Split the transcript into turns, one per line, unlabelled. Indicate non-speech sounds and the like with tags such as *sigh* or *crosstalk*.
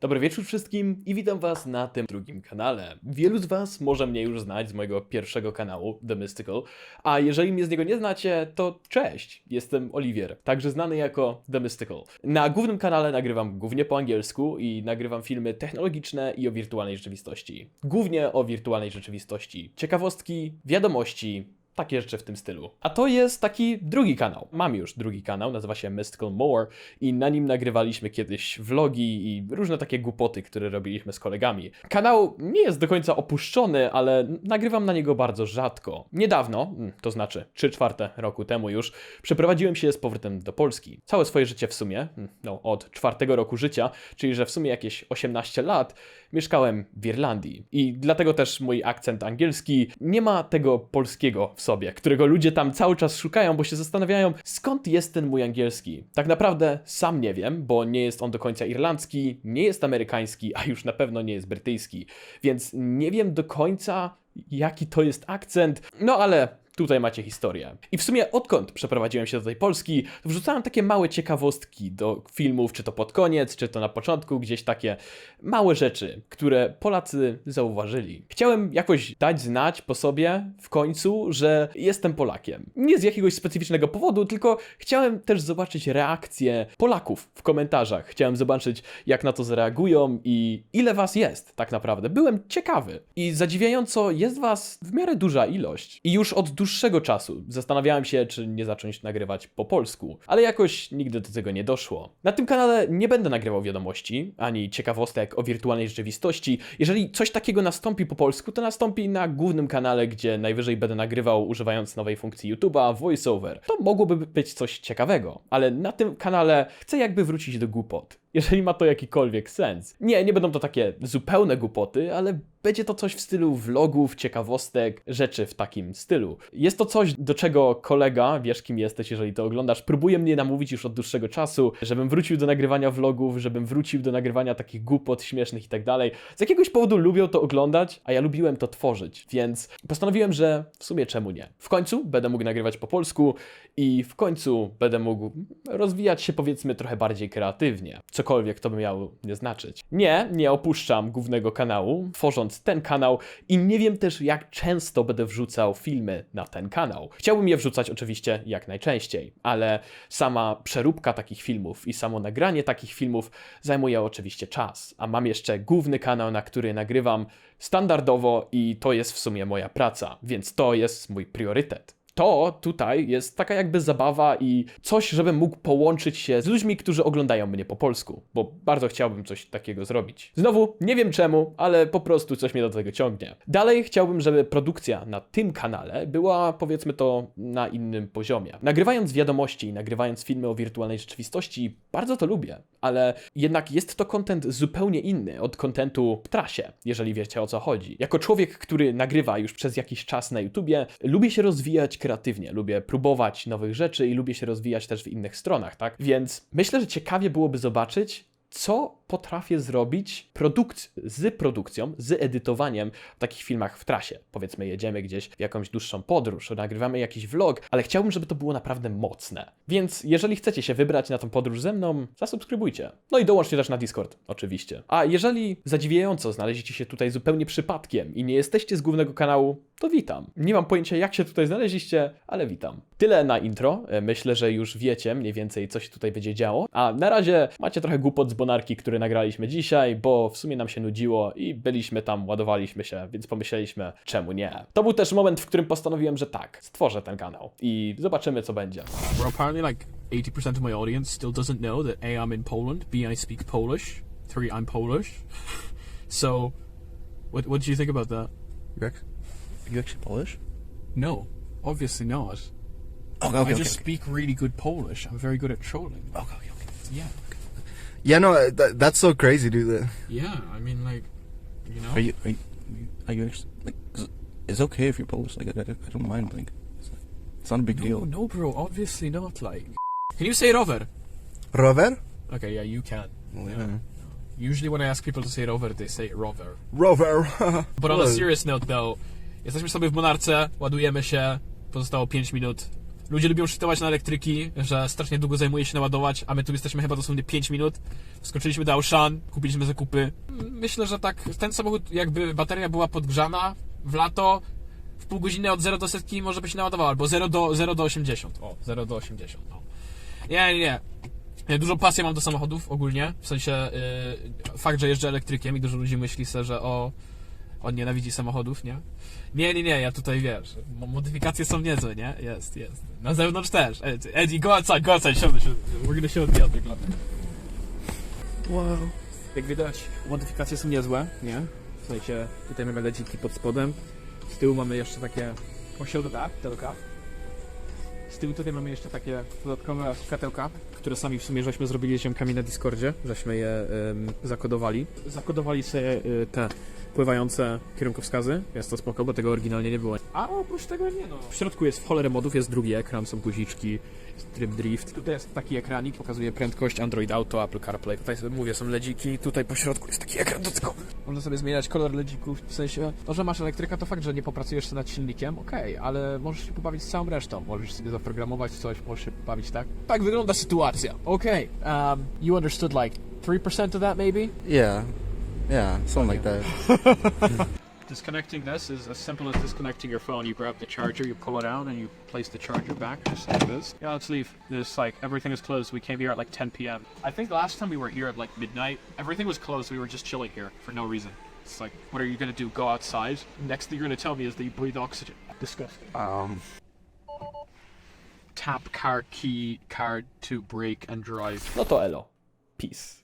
Dobry wieczór wszystkim i witam was na tym drugim kanale. Wielu z was może mnie już znać z mojego pierwszego kanału, The Mystical, a jeżeli mnie z niego nie znacie, to cześć, jestem Oliwier, także znany jako The Mystical. Na głównym kanale nagrywam głównie po angielsku i nagrywam filmy technologiczne i o wirtualnej rzeczywistości. Głównie o wirtualnej rzeczywistości. Ciekawostki, wiadomości, takie rzeczy w tym stylu. A to jest taki drugi kanał. Mam już drugi kanał, nazywa się Mystical More i na nim nagrywaliśmy kiedyś vlogi i różne takie głupoty, które robiliśmy z kolegami. Kanał nie jest do końca opuszczony, ale nagrywam na niego bardzo rzadko. Niedawno, mm, to znaczy 3 czwarte roku temu już, przeprowadziłem się z powrotem do Polski. Całe swoje życie w sumie, mm, no od czwartego roku życia, czyli że w sumie jakieś 18 lat, mieszkałem w Irlandii. I dlatego też mój akcent angielski nie ma tego polskiego w sobie, którego ludzie tam cały czas szukają, bo się zastanawiają, skąd jest ten mój angielski. Tak naprawdę sam nie wiem, bo nie jest on do końca irlandzki, nie jest amerykański, a już na pewno nie jest brytyjski. Więc nie wiem do końca, jaki to jest akcent, no ale Tutaj macie historię. I w sumie odkąd przeprowadziłem się do tej Polski, wrzucałem takie małe ciekawostki do filmów, czy to pod koniec, czy to na początku, gdzieś takie małe rzeczy, które Polacy zauważyli. Chciałem jakoś dać znać po sobie w końcu, że jestem Polakiem. Nie z jakiegoś specyficznego powodu, tylko chciałem też zobaczyć reakcję Polaków w komentarzach. Chciałem zobaczyć, jak na to zareagują i ile was jest tak naprawdę. Byłem ciekawy. I zadziwiająco jest was w miarę duża ilość. I już od dłuższego czasu zastanawiałem się, czy nie zacząć nagrywać po polsku, ale jakoś nigdy do tego nie doszło. Na tym kanale nie będę nagrywał wiadomości, ani ciekawostek o wirtualnej rzeczywistości. Jeżeli coś takiego nastąpi po polsku, to nastąpi na głównym kanale, gdzie najwyżej będę nagrywał używając nowej funkcji YouTube'a VoiceOver. To mogłoby być coś ciekawego, ale na tym kanale chcę jakby wrócić do głupot jeżeli ma to jakikolwiek sens. Nie, nie będą to takie zupełne głupoty, ale będzie to coś w stylu vlogów, ciekawostek, rzeczy w takim stylu. Jest to coś, do czego kolega, wiesz kim jesteś, jeżeli to oglądasz, próbuje mnie namówić już od dłuższego czasu, żebym wrócił do nagrywania vlogów, żebym wrócił do nagrywania takich głupot śmiesznych i tak dalej. Z jakiegoś powodu lubią to oglądać, a ja lubiłem to tworzyć, więc postanowiłem, że w sumie czemu nie. W końcu będę mógł nagrywać po polsku i w końcu będę mógł rozwijać się powiedzmy trochę bardziej kreatywnie cokolwiek to by miało nie znaczyć. Nie, nie opuszczam głównego kanału, tworząc ten kanał i nie wiem też jak często będę wrzucał filmy na ten kanał. Chciałbym je wrzucać oczywiście jak najczęściej, ale sama przeróbka takich filmów i samo nagranie takich filmów zajmuje oczywiście czas, a mam jeszcze główny kanał, na który nagrywam standardowo i to jest w sumie moja praca, więc to jest mój priorytet to tutaj jest taka jakby zabawa i coś, żebym mógł połączyć się z ludźmi, którzy oglądają mnie po polsku, bo bardzo chciałbym coś takiego zrobić. Znowu, nie wiem czemu, ale po prostu coś mnie do tego ciągnie. Dalej chciałbym, żeby produkcja na tym kanale była, powiedzmy to, na innym poziomie. Nagrywając wiadomości i nagrywając filmy o wirtualnej rzeczywistości, bardzo to lubię, ale jednak jest to content zupełnie inny od kontentu w trasie, jeżeli wiecie o co chodzi. Jako człowiek, który nagrywa już przez jakiś czas na YouTubie, lubię się rozwijać kreatywnie, lubię próbować nowych rzeczy i lubię się rozwijać też w innych stronach, tak? Więc myślę, że ciekawie byłoby zobaczyć, co potrafię zrobić produk- z produkcją, z edytowaniem w takich filmach w trasie. Powiedzmy, jedziemy gdzieś w jakąś dłuższą podróż, nagrywamy jakiś vlog, ale chciałbym, żeby to było naprawdę mocne. Więc jeżeli chcecie się wybrać na tą podróż ze mną, zasubskrybujcie. No i dołączcie też na Discord, oczywiście. A jeżeli zadziwiająco znaleźliście się tutaj zupełnie przypadkiem i nie jesteście z głównego kanału, to witam. Nie mam pojęcia, jak się tutaj znaleźliście, ale witam. Tyle na intro. E, Myślę, że już wiecie mniej więcej, co się tutaj będzie działo. A na razie macie trochę głupot z Bonarki, który nagraliśmy dzisiaj, bo w sumie nam się nudziło i byliśmy tam, ładowaliśmy się, więc pomyśleliśmy, czemu nie. To był też moment, w którym postanowiłem, że tak, stworzę ten kanał i zobaczymy, co będzie.
Well, apparently, like 80% of my audience still doesn't know that A, I'm in Poland, B, I speak Polish, three, I'm Polish. *laughs* so, what, what do you think about that?
You act- Are you actually Polish?
No, obviously not.
Okay, okay,
I
okay.
just speak really good Polish. I'm very good at trolling.
okay, okay, okay.
Yeah.
Yeah, no, uh, that, that's so crazy, dude.
Yeah, I mean, like, you know.
Are you, are you, are you actually, like, 'cause it's okay if you're Polish, like, I, I, I don't mind, like, it's, it's not a big
no,
deal.
no, bro, obviously not. Like, can you say it over?
Rover?
Okay, yeah, you can.
Well,
Yeah.
yeah.
Usually, when I ask people to say it over, they say it rover.
Rover. *laughs*
But on a serious note, though, jesteśmy sobie w Monarce, ładujemy się, pozostało 5 minut, ludzie lubią shitować na elektryki, że strasznie długo zajmuje się naładować, a my tu jesteśmy chyba dosłownie 5 minut. Skoczyliśmy do Auchan, kupiliśmy zakupy. Myślę, że tak, ten samochód, jakby bateria była podgrzana w lato, w pół godziny od 0 do setki może by się naładował, albo 0 do, 0 do 80. O, 0 do 80, no. Nie, nie, nie. Ja Dużo pasji mam do samochodów ogólnie, w sensie yy, fakt, że jeżdżę elektrykiem i dużo ludzi myśli sobie, że o, on nienawidzi samochodów, nie? Nie, nie, nie, ja tutaj wiesz, mo- modyfikacje są niezłe, nie? Jest, jest. Na zewnątrz też. Ed- Eddie, go outside, go outside, siądę, siądę. We're gonna show the other club. Wow. Jak widać, modyfikacje są niezłe, nie? W sensie, tutaj mamy ledziki pod spodem. Z tyłu mamy jeszcze takie osiądka, tylko. Z tyłu tutaj mamy jeszcze takie dodatkowe światełka, które sami w sumie żeśmy zrobili ziomkami na Discordzie, żeśmy je em, zakodowali. Zakodowali sobie y, te pływające kierunkowskazy, jest to spoko, bo tego oryginalnie nie było. A oprócz tego nie no. W środku jest w cholerę modów, jest drugi ekran, są guziczki, jest tryb drift. Tutaj jest taki ekranik, pokazuje prędkość, Android Auto, Apple CarPlay. Tutaj sobie mówię, są ledziki, tutaj po środku jest taki ekran dodatkowy. Można sobie zmieniać kolor ledzików, w sensie, to, że masz elektryka, to fakt, że nie popracujesz nad silnikiem, okej, ale możesz się pobawić z całą resztą. Możesz sobie zaprogramować coś, możesz się pobawić tak. Tak wygląda sytuacja. Okej, um, you understood like 3% of that maybe?
Yeah. Yeah, something like that. *laughs*
Disconnecting this is as simple as disconnecting your phone. You grab the charger, you pull it out, and you place the charger back just like this. Yeah, let's leave. This like everything is closed. We came here at like 10 p.m. I think the last time we were here at like midnight, everything was closed. We were just chilling here for no reason. It's like, what are you gonna do? Go outside? Next thing you're gonna tell me is that you breathe oxygen. Disgusting.
Um,
Tap car key card to brake and drive.
No to elo. Peace.